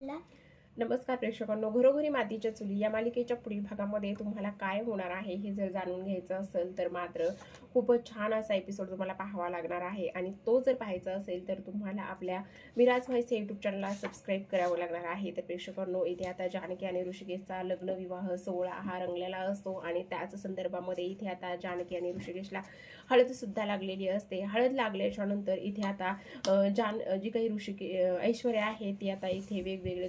来 नमस्कार प्रेक्षकांनो घरोघरी मातीच्या चुली या मालिकेच्या पुढील भागामध्ये तुम्हाला काय होणार आहे हे जर जाणून घ्यायचं असेल तर मात्र खूपच छान असा एपिसोड तुम्हाला पाहावा लागणार आहे. आणि तो जर पाहायचा असेल तर तुम्हाला आपल्या मिराज व्हाईस यूट्यूब चॅनलला सबस्क्राईब करावं लागणार आहे. तर प्रेक्षकांनो इथे आता जानकी आणि ऋषिकेशचा लग्न विवाह सोहळा हा रंगलेला असतो आणि त्याच संदर्भामध्ये इथे आता जानकी आणि ऋषिकेशला हळदसुद्धा लागलेली असते. हळद लागल्याच्या नंतर इथे आता जान जी काही ऋषिके ऐश्वर्या आहे ती आता इथे वेगवेगळे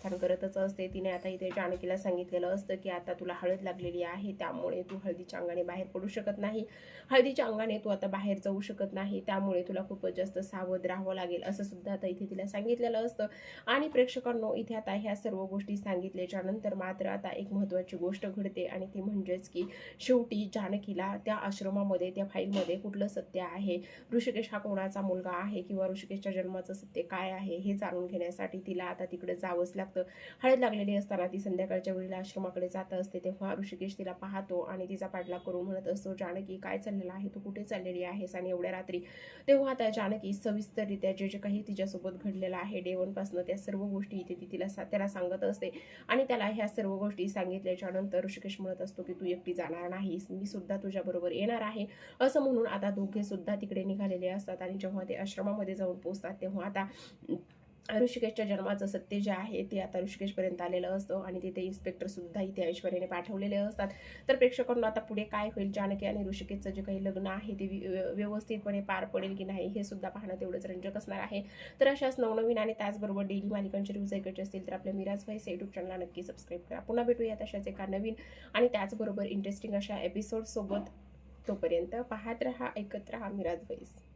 प्रस्थान करतच असते. तिने आता इथे जानकीला सांगितलेलं असतं की आता तुला हळद लागलेली आहे त्यामुळे तू हळदीच्या अंगाने बाहेर पडू शकत नाही. हळदीच्या अंगाने तू आता बाहेर जाऊ शकत नाही त्यामुळे तुला खूपच जास्त सावध राहावं लागेल असं सुद्धा आता इथे तिला सांगितलेलं असतं. आणि प्रेक्षकांनो इथे आता ह्या सर्व गोष्टी सांगितल्याच्या नंतर मात्र आता एक महत्त्वाची गोष्ट घडते आणि ती म्हणजेच की शेवटी जानकीला त्या आश्रमामध्ये त्या फाईलमध्ये कुठलं सत्य आहे? ऋषिकेश हा कोणाचा मुलगा आहे किंवा ऋषिकेशच्या जन्माचं सत्य काय आहे हे जाणून घेण्यासाठी तिला आता तिकडे जावंच लागतं. हळद लागलेली असताना ती संध्याकाळच्या वेळेला आश्रमाकडे जात असते तेव्हा ऋषिकेश तिला पाहतो आणि तिचा पाठलाग करून म्हणत असतो जानकी काय चाललेला आहे? तू कुठे चाललेली आहेस आणि एवढ्या रात्री? तेव्हा आता जानकी सविस्तररित्या जे जे काही तिच्यासोबत घडलेलं आहे डेवनपासनं त्या सर्व गोष्टी इथे ती तिला सा- त्याला सांगत असते. आणि त्याला ह्या सर्व गोष्टी सांगितल्याच्या नंतर ऋषिकेश म्हणत असतो की तू एकटी जाणार नाहीस. मी सुद्धा तुझ्याबरोबर येणार आहे. असं म्हणून आता दोघे सुद्धा तिकडे निघालेले असतात आणि जेव्हा ते आश्रमामध्ये जाऊन पोहोचतात तेव्हा आता ऋषिकेशच्या जन्माचं सत्य जे आहे ते आता ऋषिकेशपर्यंत आलेलं असतं आणि तिथे इन्स्पेक्टरसुद्धा इथे ऐश्वर्याने पाठवलेले असतात. तर प्रेक्षकांना आता पुढे काय होईल? जानकी आणि ऋषिकेशचं जे काही लग्न आहे ते वि- व्यवस्थितपणे पार पडेल की नाही हे सुद्धा पाहणं तेवढंच रंजक असणार आहे. तर अशाच नवनवीन आणि त्याचबरोबर डेली मालिकांचे रिव्ह्यूज ऐकायचे असतील तर आपल्या मिराज व्हाईस युट्यूब चॅनलला नक्की सबस्क्राईब करा. पुन्हा भेटूया तशाच एका नवीन आणि त्याचबरोबर इंटरेस्टिंग अशा एपिसोडसोबत तोपर्यंत पाहत रहा ऐकत रहा मिराज व्हाईस